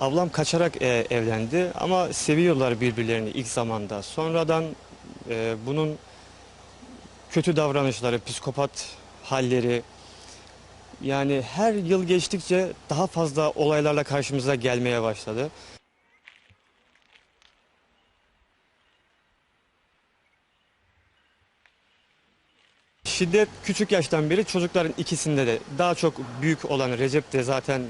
Ablam kaçarak e, evlendi ama seviyorlar birbirlerini ilk zamanda. Sonradan e, bunun kötü davranışları, psikopat halleri yani her yıl geçtikçe daha fazla olaylarla karşımıza gelmeye başladı. Şiddet küçük yaştan beri çocukların ikisinde de daha çok büyük olan Recep de zaten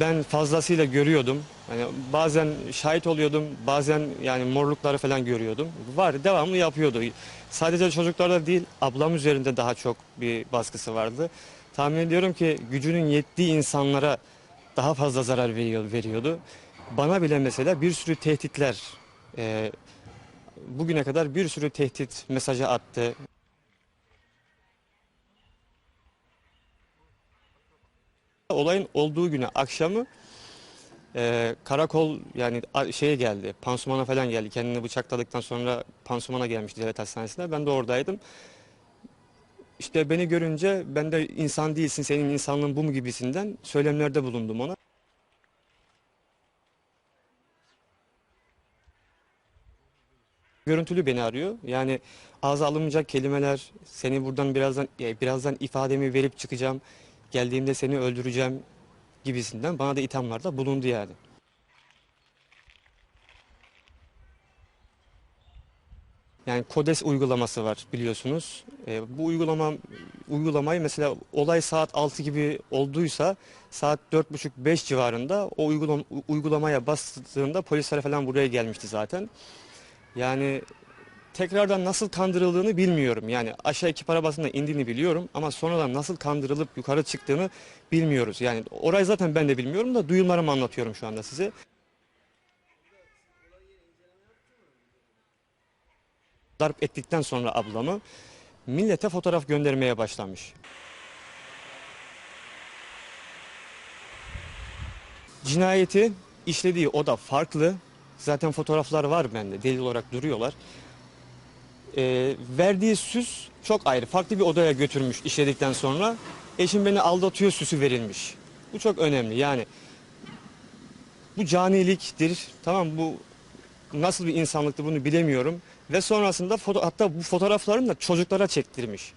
ben fazlasıyla görüyordum. Yani bazen şahit oluyordum, bazen yani morlukları falan görüyordum. Var, devamlı yapıyordu. Sadece çocuklarda değil, ablam üzerinde daha çok bir baskısı vardı. Tahmin ediyorum ki gücünün yettiği insanlara daha fazla zarar veriyor, veriyordu. Bana bile mesela bir sürü tehditler, e, bugüne kadar bir sürü tehdit mesajı attı. Olayın olduğu güne akşamı e, karakol yani a- şeye geldi, pansumana falan geldi. Kendini bıçakladıktan sonra pansumana gelmişti devlet hastanesine. Ben de oradaydım. İşte beni görünce ben de insan değilsin, senin insanlığın bu mu gibisinden söylemlerde bulundum ona. Görüntülü beni arıyor. Yani ağza alınmayacak kelimeler, seni buradan birazdan e, birazdan ifademi verip çıkacağım. Geldiğimde seni öldüreceğim gibisinden bana da ithamlarda bulundu yani. Yani KODES uygulaması var biliyorsunuz. E, bu uygulama uygulamayı mesela olay saat 6 gibi olduysa saat 4.30-5 civarında o uygulam uygulamaya bastığında polisler falan buraya gelmişti zaten. Yani tekrardan nasıl kandırıldığını bilmiyorum. Yani aşağı ekip arabasında indiğini biliyorum ama sonradan nasıl kandırılıp yukarı çıktığını bilmiyoruz. Yani orayı zaten ben de bilmiyorum da duyumlarımı anlatıyorum şu anda size. Darp ettikten sonra ablamı millete fotoğraf göndermeye başlamış. Cinayeti işlediği oda farklı. Zaten fotoğraflar var bende. Delil olarak duruyorlar. Ee, verdiği süs çok ayrı. Farklı bir odaya götürmüş işledikten sonra. Eşim beni aldatıyor süsü verilmiş. Bu çok önemli. Yani bu caniliktir. Tamam bu nasıl bir insanlıktır bunu bilemiyorum. Ve sonrasında foto, hatta bu fotoğraflarını da çocuklara çektirmiş.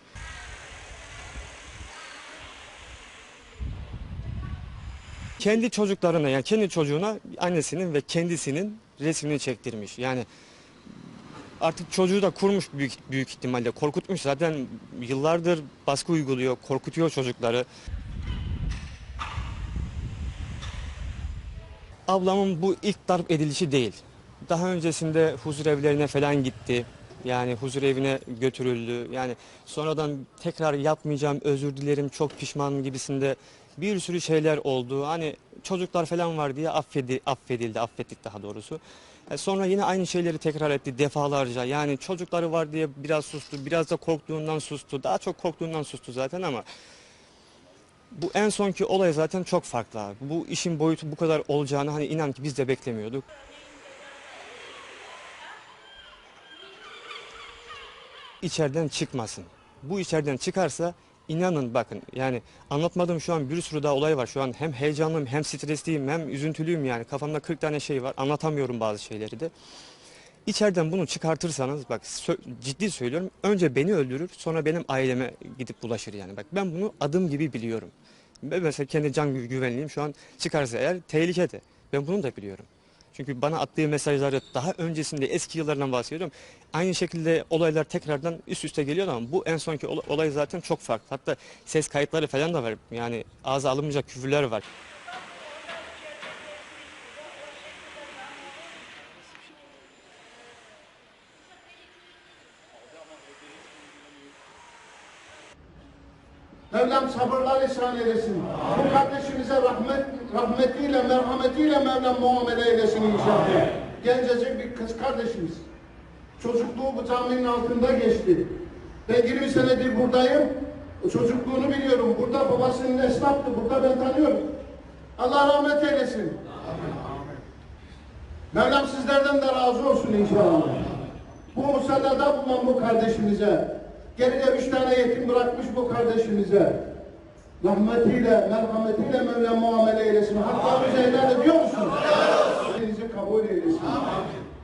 Kendi çocuklarına yani kendi çocuğuna annesinin ve kendisinin resmini çektirmiş. Yani artık çocuğu da kurmuş büyük büyük ihtimalle korkutmuş. Zaten yıllardır baskı uyguluyor, korkutuyor çocukları. Ablamın bu ilk darp edilişi değil. Daha öncesinde huzur evlerine falan gitti. Yani huzur evine götürüldü. Yani sonradan tekrar yapmayacağım, özür dilerim, çok pişmanım gibisinde bir sürü şeyler oldu. Hani çocuklar falan var diye affedi, affedildi, affettik daha doğrusu. E sonra yine aynı şeyleri tekrar etti defalarca. Yani çocukları var diye biraz sustu, biraz da korktuğundan sustu. Daha çok korktuğundan sustu zaten ama bu en sonki olay zaten çok farklı. Bu işin boyutu bu kadar olacağını hani inan ki biz de beklemiyorduk. içeriden çıkmasın. Bu içeriden çıkarsa inanın bakın yani anlatmadığım şu an bir sürü daha olay var. Şu an hem heyecanlıyım hem stresliyim hem üzüntülüyüm yani kafamda 40 tane şey var anlatamıyorum bazı şeyleri de. İçeriden bunu çıkartırsanız bak ciddi söylüyorum önce beni öldürür sonra benim aileme gidip bulaşır yani. Bak ben bunu adım gibi biliyorum. Ben mesela kendi can gü- güvenliğim şu an çıkarsa eğer tehlikede. Ben bunu da biliyorum. Çünkü bana attığı mesajları daha öncesinde eski yıllardan bahsediyorum. Aynı şekilde olaylar tekrardan üst üste geliyor ama bu en sonki ola- olay zaten çok farklı. Hatta ses kayıtları falan da var. Yani ağza alınmayacak küfürler var. Mevlam sabırlar ihsan eylesin. Bu kardeşimize rahmet, rahmetiyle, merhametiyle Mevlam muamele eylesin inşallah. Gencecik bir kız kardeşimiz. Çocukluğu bu caminin altında geçti. Ben 20 senedir buradayım. Çocukluğunu biliyorum. Burada babasının esnaftı. Burada ben tanıyorum. Allah rahmet eylesin. Mevlam sizlerden de razı olsun inşallah. Bu musallada bulunan bu kardeşimize, geride üç tane yetim bırakmış bu kardeşimize. rahmetiyle, merhametiyle Mevla muamele eylesin. Haklarınızı helal ediyor musunuz? Elinizi kabul eylesin.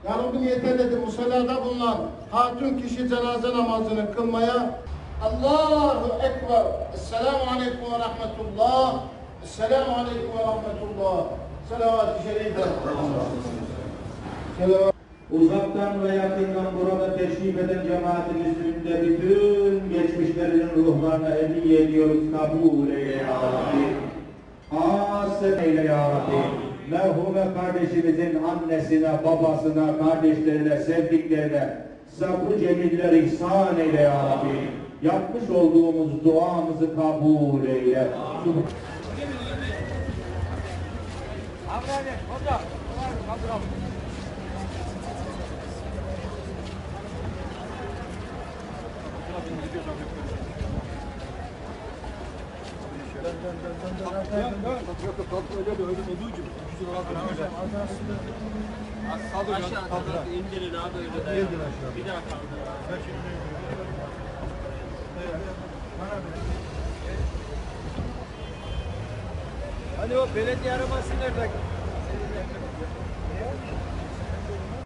Ya Rabbi niyetlendi musallada bulunan hatun kişi cenaze namazını kılmaya Allahu Ekber. Esselamu Aleyküm ve Rahmetullah. Esselamu Aleyküm ve Rahmetullah. Selavat-ı şerife. Selavat. Uzaktan ve yakından burada teşrif eden cemaatimizin de bütün geçmişlerinin ruhlarına hediye ediyoruz. Kabul eyle ya Rabbi. Asım eyle ya Rabbi. Merhume kardeşimizin annesine, babasına, kardeşlerine, sevdiklerine sabrı cemiller ihsan eyle ya Rabbi. Yapmış olduğumuz duamızı kabul eyle. Aşağıda indirin abi öyle dayan. Bir daha kaldır. Hani o belediye arabası nerede?